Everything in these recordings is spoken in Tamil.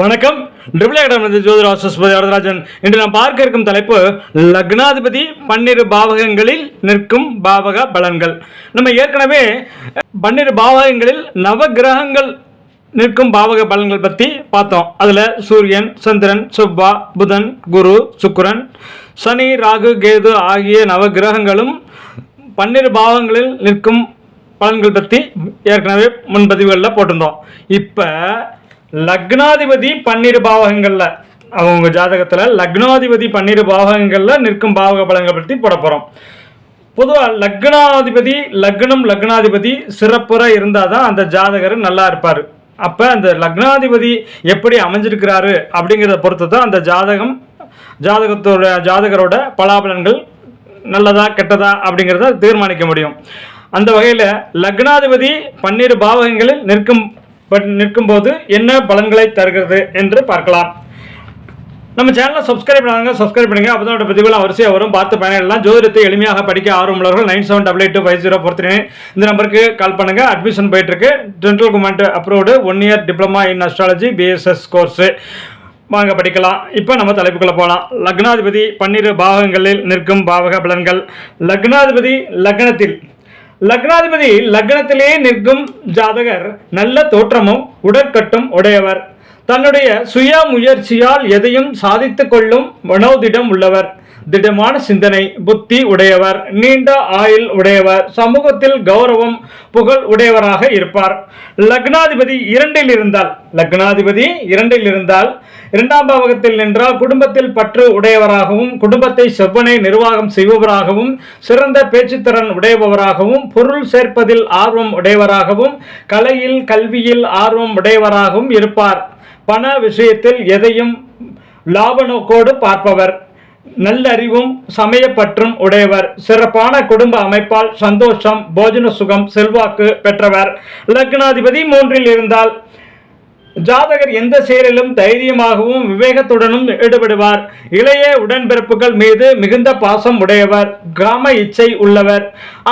வணக்கம். ட்ரிபிள் ஜோதிட ஆசஸ்பதி வரதராஜன். இன்று நாம் பார்க்க இருக்கும் தலைப்பு லக்னாதிபதி பன்னிரு பாவகங்களில் நிற்கும் பாவக பலன்கள். நம்ம ஏற்கனவே பன்னிரு பாவகங்களில் நவ கிரகங்கள் நிற்கும் பாவக பலன்கள் பற்றி பார்த்தோம். அதில் சூரியன் சந்திரன் செவ்வா புதன் குரு சுக்கரன் சனி ராகு கேது ஆகிய நவ கிரகங்களும் பன்னிரு பாவங்களில் நிற்கும் பலன்கள் பற்றி ஏற்கனவே முன்பதிவுகளில் போட்டிருந்தோம். இப்போ லக்னாதிபதி பன்னிரு பாவகங்களில். அவங்க ஜாதகத்தில் லக்னாதிபதி பன்னிரு பாவகங்களில் நிற்கும் பாவக பலங்கள் பற்றி போட போகிறோம் பொதுவாக லக்னாதிபதி லக்னம் லக்னாதிபதி சிறப்புற இருந்தால் தான் அந்த ஜாதகர் நல்லா இருப்பார். அப்போ அந்த லக்னாதிபதி எப்படி அமைஞ்சிருக்கிறாரு அப்படிங்கிறத பொறுத்து தான் அந்த ஜாதகம் ஜாதகத்தோட ஜாதகரோட பலாபலன்கள் நல்லதா கெட்டதா அப்படிங்கிறத தீர்மானிக்க முடியும். அந்த வகையில் லக்னாதிபதி பன்னிரு பாவகங்களில் நிற்கும் பட் நிற்கும்போது என்ன பலன்களை தருகிறது என்று பார்க்கலாம். நம்ம சேனலை சப்ஸ்கிரைப் பண்ணாங்க சப்ஸ்கிரைப் பண்ணுங்க. அப்போ தான் பதிவுகள் வரிசையாக வரும். பார்த்து பயனிடலாம் ஜோதிடத்தை எளிமையாக படிக்க ஆர்வம் உள்ளவர்கள் nine seven double eight two five zero four three இந்த நம்பருக்கு கால் பண்ணுங்க. அட்மிஷன் போயிட்டு இருக்கு general government approved one year diploma in astrology BSS course வாங்க படிக்கலாம். இப்போ நம்ம தலைப்புக்குள்ளே போகலாம் லக்னாதிபதி பன்னிரு பாவகங்களில் நிற்கும் பாவக பலன்கள். லக்னாதிபதி லக்னத்தில் லக்னாதிபதி லக்னத்திலே நிற்கும் ஜாதகர் நல்ல தோற்றமும் உடற்கட்டும் உடையவர். தன்னுடைய சுய முயற்சியால் எதையும் சாதித்து கொள்ளும் மனோதிடம் உள்ளவர். திடமான சிந்தனை புத்தி உடையவர் நீண்ட ஆயுள் உடையவர் சமூகத்தில் கௌரவம் புகழ் உடையவராக இருப்பார். லக்னாதிபதி இரண்டில் இருந்தால் லக்னாதிபதி இரண்டில் இருந்தால் இரண்டாம் பாவகத்தில் நின்றால் குடும்பத்தில் பற்று உடையவராகவும் குடும்பத்தை செவ்வனை நிர்வாகம் செய்பவராகவும் சிறந்த பேச்சுத்திறன் உடையவராகவும் பொருள் சேர்ப்பதில் ஆர்வம் உடையவராகவும் கலையில் கல்வியில் ஆர்வம் உடையவராகவும் இருப்பார். பண விஷயத்தில் எதையும் லாப நோக்கோடு பார்ப்பவர். நல்லறிவும் சமயப்பற்றும் உடையவர். சிறப்பான குடும்ப அமைப்பால் சந்தோஷம் போஜன சுகம் செல்வாக்கு பெற்றவர். லக்னாதிபதி மூன்றில் இருந்தால் ஜாதகர் எந்த செயலிலும் தைரியமாகவும் விவேகத்துடனும் ஈடுபடுவார். இளைய உடன்பிறப்புகள் மீது மிகுந்த பாசம் உடையவர். கிராம இச்சை உள்ளவர்.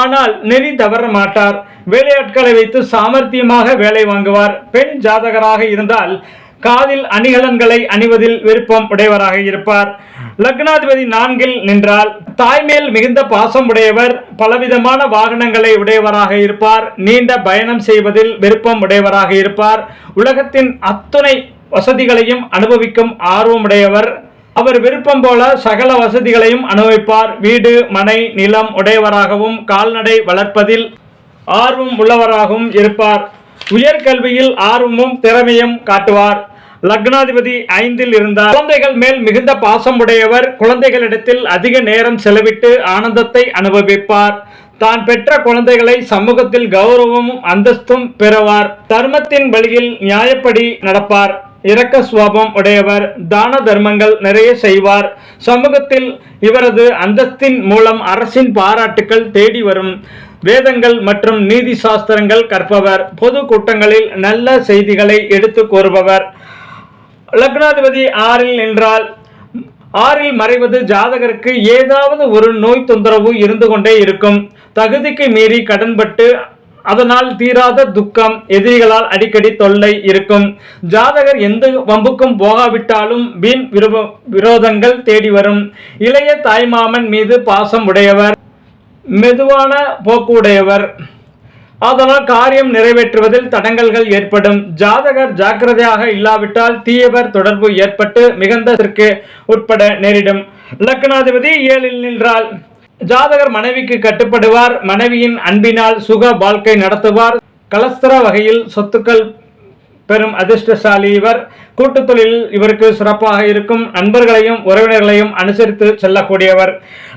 ஆனால் நெறி தவற மாட்டார். வேலையாட்களை வைத்து சாமர்த்தியமாக வேலை வாங்குவார். பெண் ஜாதகராக இருந்தால் காதில் அணிகலன்களை அணிவதில் விருப்பம் உடையவராக இருப்பார். லக்னாதிபதி நான்கில் நின்றால் தாய்மேல் மிகுந்த பாசம் உடையவர் பலவிதமான வாகனங்களை உடையவராக இருப்பார் நீண்ட பயணம் செய்வதில் விருப்பம் உடையவராக இருப்பார் உலகத்தின் அத்துணை வசதிகளையும் அனுபவிக்கும் ஆர்வமுடையவர். அவர் விருப்பம் போல சகல வசதிகளையும் அனுபவிப்பார் வீடு மனை நிலம் உடையவராகவும் கால்நடை வளர்ப்பதில் ஆர்வம் உள்ளவராகவும் இருப்பார். உயர்கல்வியில் ஆர்வமும் திறமையும் காட்டுவார். லக்னாதிபதி ஐந்தில் இருந்தார். குழந்தைகள் மேல் மிகுந்த பாசம் உடையவர். குழந்தைகளிடத்தில் அதிக நேரம் செலவிட்டு ஆனந்தத்தை அனுபவிப்பார். தான் பெற்ற குழந்தைகளை சமூகத்தில் கௌரவமும் அந்தஸ்தும் பெறுவார். தர்மத்தின் வழியில் நியாயப்படி நடப்பார். இரக்க சுவாபம் உடையவர். தான தர்மங்கள் நிறைய செய்வார். சமூகத்தில் இவரது அந்தஸ்தின் மூலம் அரசின் பாராட்டுக்கள் தேடி வரும். வேதங்கள் மற்றும் நீதி சாஸ்திரங்கள் கற்பவர். பொது கூட்டங்களில் நல்ல செய்திகளை எடுத்து கூறுபவர். லக்னாதிபதி ஆறில் நின்றால் ஆறில் மறைவது ஜாதகருக்கு ஏதாவது ஒரு நோய் தொந்தரவு இருந்து கொண்டே இருக்கும். தகுதிக்கு மீறி கடன்பட்டு அதனால் தீராத துக்கம் எதிரிகளால் அடிக்கடி தொல்லை இருக்கும். ஜாதகர் எந்த வம்புக்கும் போகாவிட்டாலும் வீண் விருப விரோதங்கள் தேடி வரும். இளைய தாய்மாமன் மீது பாசம் உடையவர் மெதுவான போக்கு உடையவர். அதனால் காரியம் நிறைவேற்றுவதில் தடங்கல்கள் ஏற்படும். ஜாதகர் ஜாக்கிரதையாக இல்லாவிட்டால் தீயவர் தொடர்பு ஏற்பட்டு மிகுந்ததற்கு உட்பட நேரிடும். லக்னாதிபதி ஏழில் நின்றால் ஜாதகர் மனைவிக்கு கட்டுப்படுவார். மனைவியின் அன்பினால் சுக வாழ்க்கை நடத்துவார். கலஸ்திர வகையில் சொத்துக்கள் பெரும் அதிர்ஷ்டசாலி இவர். கூட்டுத் தொழிலில் இவருக்கு சிறப்பாக இருக்கும். நண்பர்களையும் உறவினர்களையும் அனுசரித்து செல்லக்கூடியவர்.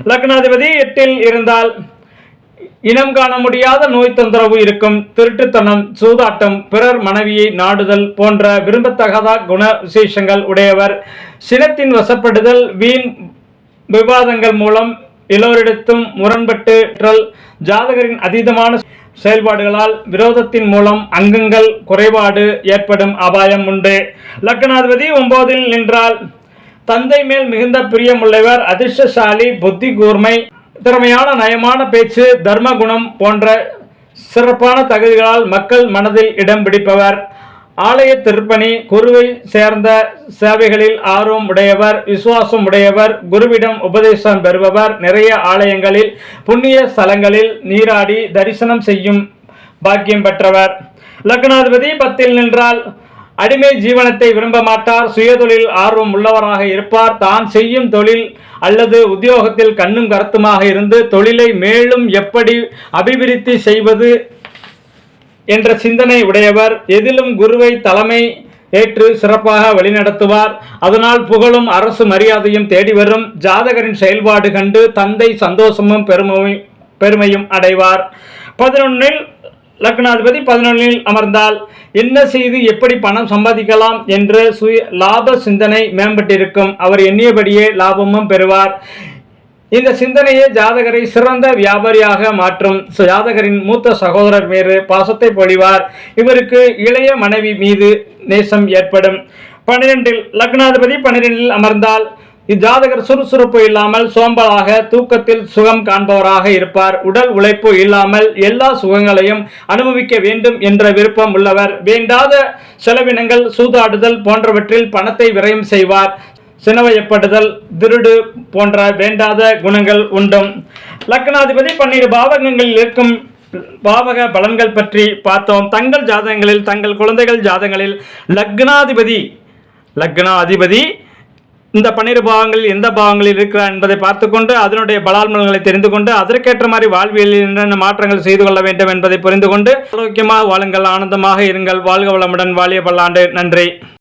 லக்னாதிபதி எட்டில் இருந்தால் இனம் காண முடியாத நோய் தொந்தரவு இருக்கும். திருட்டுத்தனம் சூதாட்டம் பிறர் மனைவியை நாடுதல் போன்ற விரும்பத்தகாத குண விசேஷங்கள் உடையவர். சினத்தின் வசப்படுதல் வீண் விவாதங்கள் மூலம் எல்லோரிடத்தும் முரண்பட்டு ஜாதகரின் அதீதமான செயல்பாடுகளால் விரோதத்தின் மூலம் அங்கங்கள் குறைபாடு ஏற்படும் அபாயம் உண்டு. லக்னாதிபதி ஒன்பதில் நின்றால் தந்தை மேல் மிகுந்த பிரியமுள்ளவர் அதிர்ஷ்டசாலி புத்தி கூர்மை திறமையான நயமான பேச்சு தர்ம குணம் போன்ற சிறப்பான தகுதிகளால் மக்கள் மனதில் இடம் பிடிப்பவர். ஆலய திருப்பணி குருவை சேர்ந்த சேவைகளில் ஆர்வம் உடையவர் விசுவாசம் உடையவர் குருவிடம் உபதேசம் பெறுபவர். நிறைய ஆலயங்களில் புண்ணிய ஸ்தலங்களில் நீராடி தரிசனம் செய்யும் பாக்கியம் பெற்றவர். லக்னாதிபதி பத்தில் நின்றால் அடிமை ஜீவனத்தை விரும்ப மாட்டார். சுயதொழில் ஆர்வம் உள்ளவராக இருப்பார். தான் செய்யும் தொழில் அல்லது உத்தியோகத்தில் கண்ணும் கருத்துமாக இருந்து தொழிலை மேலும் எப்படி அபிவிருத்தி செய்வது என்ற சிந்தனை உடையவர். எதிலும் குருவை தலைமை ஏற்று சிறப்பாக வழிநடத்துவார். அதனால் புகழும் அரசு மரியாதையும் தேடி வரும். ஜாதகரின் செயல்பாடு கண்டு தந்தை சந்தோஷமும் பெருமையும் பெருமையும் அடைவார். பதினொன்னில் லக்னாதிபதி பதினொன்றில் அமர்ந்தால் என்ன செய்து எப்படி பணம் சம்பாதிக்கலாம் என்று சுய லாப சிந்தனை மேம்பட்டிருக்கும். அவர் எண்ணியபடியே லாபமும் பெறுவார். இந்த சிந்தனையே ஜாதகரை சிறந்த வியாபாரியாக மாற்றும். ஜாதகரின் மூத்த சகோதரர் மீது பாசத்தை பொழிவார். இவருக்கு இளைய மனைவி மீது நேசம் ஏற்படும். பன்னிரெண்டில் லக்னாதிபதி பன்னிரெண்டில் அமர்ந்தால் இஜாதகர் சுறுசுறுப்பு இல்லாமல் சோம்பலாக தூக்கத்தில் சுகம் காண்பவராக இருப்பார். உடல் உழைப்பு இல்லாமல் எல்லா சுகங்களையும் அனுபவிக்க வேண்டும் என்ற விருப்பம் உள்ளவர். வேண்டாத செலவினங்கள் சூதாடுதல் போன்றவற்றில் பணத்தை விரயம் செய்வார். சினவயப்படுதல் திருடு போன்ற வேண்டாத குணங்கள் உண்டும். லக்னாதிபதி பன்னிரு பாவகங்களில் இருக்கும் பாவக பலன்கள் பற்றி பார்த்தோம். தங்கள் ஜாதகங்களில் தங்கள் குழந்தைகள் ஜாதகங்களில் லக்னாதிபதி லக்னாதிபதி இந்த பன்னிரு பாவங்களில் எந்த பாவங்களில் இருக்கிறார் என்பதை பார்த்துக்கொண்டு அதனுடைய பலால்மல்களை தெரிந்து கொண்டு அதற்கேற்ற மாதிரி வாழ்வியலில் என்னென்ன மாற்றங்கள் செய்து கொள்ள வேண்டும் என்பதை புரிந்து கொண்டு ஆரோக்கியமாக வாழுங்கள் ஆனந்தமாக இருங்கள் வாழ்க வளமுடன் வாழிய பல்லாண்டு. நன்றி.